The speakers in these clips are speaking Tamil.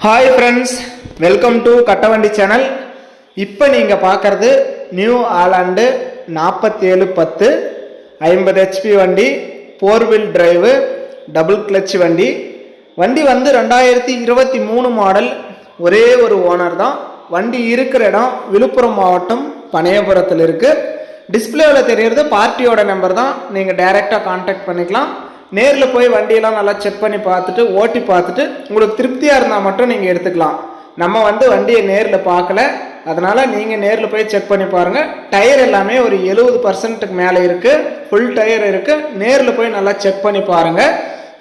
Hi friends welcome to Kattavandi channel இப்போ நீங்கள் பார்க்குறது நியூ ஆலாண்டு நாற்பத்தேழு பத்து ஐம்பது ஹெச்பி வண்டி four wheel drive double clutch வண்டி. வண்டி வந்து ரெண்டாயிரத்தி இருபத்தி மூணு மாடல் ஒரே ஒரு ஓனர் தான். வண்டி இருக்கிற இடம் விழுப்புரம் மாவட்டம் பனையபுரத்தில் இருக்குது டிஸ்பிளேவில் தெரியறது பார்ட்டியோட நம்பர் தான். நீங்கள் டைரெக்டாக காண்டாக்ட் பண்ணிக்கலாம். நேரில் போய் வண்டியெல்லாம் நல்லா செக் பண்ணி பார்த்துட்டு ஓட்டி பார்த்துட்டு உங்களுக்கு திருப்தியாக இருந்தால் மட்டும் நீங்கள் எடுத்துக்கலாம். நம்ம வந்து வண்டியை நேரில் பார்க்கல. அதனால் நீங்கள் நேரில் போய் செக் பண்ணி பாருங்கள் டயர் எல்லாமே ஒரு எழுபது பர்சன்ட்டுக்கு மேலே இருக்குது ஃபுல் டயர் இருக்குது நேரில் போய் நல்லா செக் பண்ணி பாருங்கள்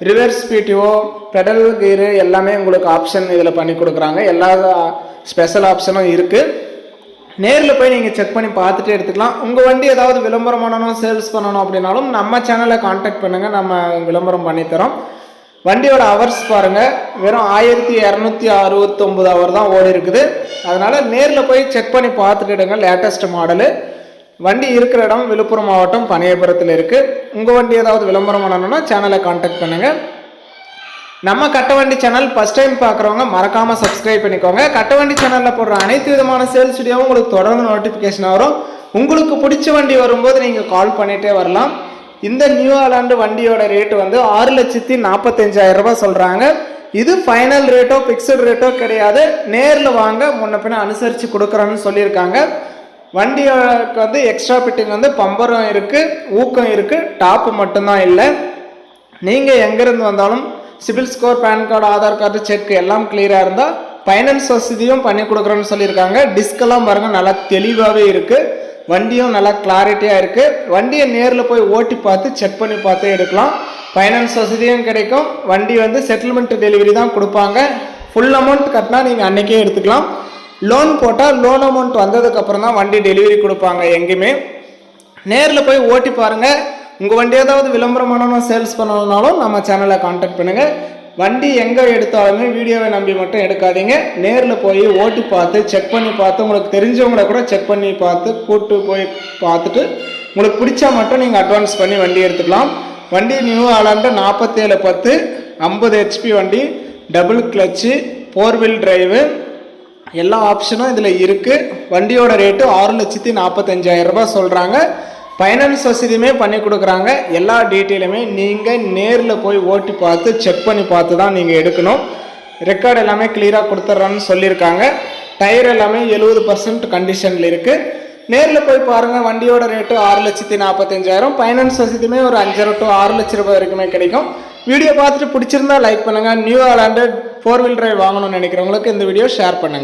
ரிவர்ஸ் பிடிஓ பெடல் கீரு எல்லாமே உங்களுக்கு ஆப்ஷன் இதில் பண்ணி கொடுக்குறாங்க. எல்லா ஸ்பெஷல் ஆப்ஷனும் இருக்குது நேரில் போய் நீங்கள் செக் பண்ணி பார்த்துட்டு எடுத்துக்கலாம். உங்கள் வண்டி ஏதாவது விளம்பரம் பண்ணணும் சேல்ஸ் பண்ணணும் அப்படின்னாலும் நம்ம சேனலை காண்டாக்ட் பண்ணுங்கள் நம்ம விளம்பரம் பண்ணித்தரோம் வண்டியோட ஹவர்ஸ் பாருங்கள் வெறும் ஆயிரத்தி இரநூத்தி அறுபத்தொம்பது ஹவர் தான் ஓடி இருக்குது. அதனால் நேரில் போய் செக் பண்ணி பார்த்துட்டுடுங்க லேட்டஸ்ட் மாடலு வண்டி இருக்கிற இடம் விழுப்புரம் மாவட்டம் பனையபுரத்தில் இருக்குது உங்கள் வண்டி ஏதாவது விளம்பரம் பண்ணணும்னா சேனலை காண்டாக்ட் பண்ணுங்கள் நம்ம கட்டவண்டி சேனல் ஃபஸ்ட் டைம் பார்க்குறவங்க மறக்காமல் சப்ஸ்கிரைப் பண்ணிக்கோங்க. கட்டவண்டி சேனலில் போடுற அனைத்து விதமான சேல்ஸ் வீடியோவும் உங்களுக்கு தொடர்ந்து நோட்டிஃபிகேஷன் வரும். உங்களுக்கு பிடிச்ச வண்டி வரும்போது நீங்கள் கால் பண்ணிகிட்டே வரலாம். இந்த நியூ ஆலாண்டு வண்டியோட ரேட்டு வந்து ஆறு லட்சத்தி நாற்பத்தஞ்சாயிரம் ரூபாய் சொல்கிறாங்க இது ஃபைனல் ரேட்டோ ஃபிக்ஸட் ரேட்டோ கிடையாது. நேரில் வாங்க முன்ன பின்ன அனுசரித்து கொடுக்குறோன்னு சொல்லியிருக்காங்க. வண்டியோக்கு வந்து எக்ஸ்ட்ரா ஃபிட்டிங் வந்து பம்பரம் இருக்குது ஊக்கம் இருக்குது டாப்பு மட்டும்தான் இல்லை. நீங்கள் எங்கேருந்து வந்தாலும் CIBIL score PAN card Aadhaar card check எல்லாம் கிளியராக இருந்தால் ஃபைனான்ஸ் வசதியும் பண்ணி கொடுக்குறோன்னு சொல்லியிருக்காங்க. டிஸ்கெல்லாம் பாருங்கள் நல்லா தெளிவாகவே இருக்குது வண்டியும் நல்லா கிளாரிட்டியாக இருக்குது வண்டியை நேரில் போய் ஓட்டி பார்த்து செக் பண்ணி பார்த்து எடுக்கலாம். ஃபைனான்ஸ் வசதியும் கிடைக்கும். வண்டி வந்து செட்டில்மெண்ட் டெலிவரி தான் கொடுப்பாங்க. ஃபுல் அமௌண்ட் கட்டினா நீங்கள் அன்றைக்கே எடுத்துக்கலாம். லோன் போட்டால் லோன் அமௌண்ட் வந்ததுக்கப்புறம் தான் வண்டி டெலிவரி கொடுப்பாங்க எங்கேயுமே. நேரில் போய் ஓட்டி பாருங்கள் உங்கள் வண்டி ஏதாவது விளம்பரம் பண்ணணும் சேல்ஸ் பண்ணணும்னாலும் நம்ம சேனலை காண்டாக்ட் பண்ணுங்கள் வண்டி எங்கே எடுத்தாலுமே வீடியோவை நம்பி மட்டும் எடுக்காதீங்க. நேரில் போய் ஓட்டி பார்த்து செக் பண்ணி பார்த்து உங்களுக்கு தெரிஞ்சவங்கள கூட செக் பண்ணி பார்த்து கூட்டு போய் பார்த்துட்டு உங்களுக்கு பிடிச்சா மட்டும் நீங்கள் அட்வான்ஸ் பண்ணி வண்டி எடுத்துக்கலாம். வண்டி நியூ ஆலாண்டு நாற்பத்தேழு பத்து ஐம்பது ஹெச்பி வண்டி double clutch four wheel drive எல்லா ஆப்ஷனும் இதில் இருக்குது வண்டியோட ரேட்டு ஆறு லட்சத்தி நாற்பத்தஞ்சாயிரரூபா சொல்கிறாங்க ஃபைனான்ஸ் வசதியுமே பண்ணி கொடுக்குறாங்க. எல்லா டீட்டெயிலுமே நீங்கள் நேரில் போய் ஓட்டி பார்த்து செக் பண்ணி பார்த்து தான் நீங்கள் எடுக்கணும். ரெக்கார்டு எல்லாமே கிளியராக கொடுத்துட்றான்னு சொல்லியிருக்காங்க. டயர் எல்லாமே எழுபது பர்சன்ட் கண்டிஷனில் இருக்குது நேரில் போய் பாருங்கள் வண்டியோட ரேட்டு ஆறு லட்சத்தி நாற்பத்தஞ்சாயிரம். ஃபைனான்ஸ் வசதியுமே ஒரு அஞ்சரை டு ஆறு லட்ச ரூபாய் வரைக்குமே கிடைக்கும். வீடியோ பார்த்துட்டு பிடிச்சிருந்தா லைக் பண்ணுங்கள் New Holland four wheel drive வாங்கணும்னு நினைக்கிறவங்களுக்கு இந்த வீடியோ ஷேர் பண்ணுங்கள்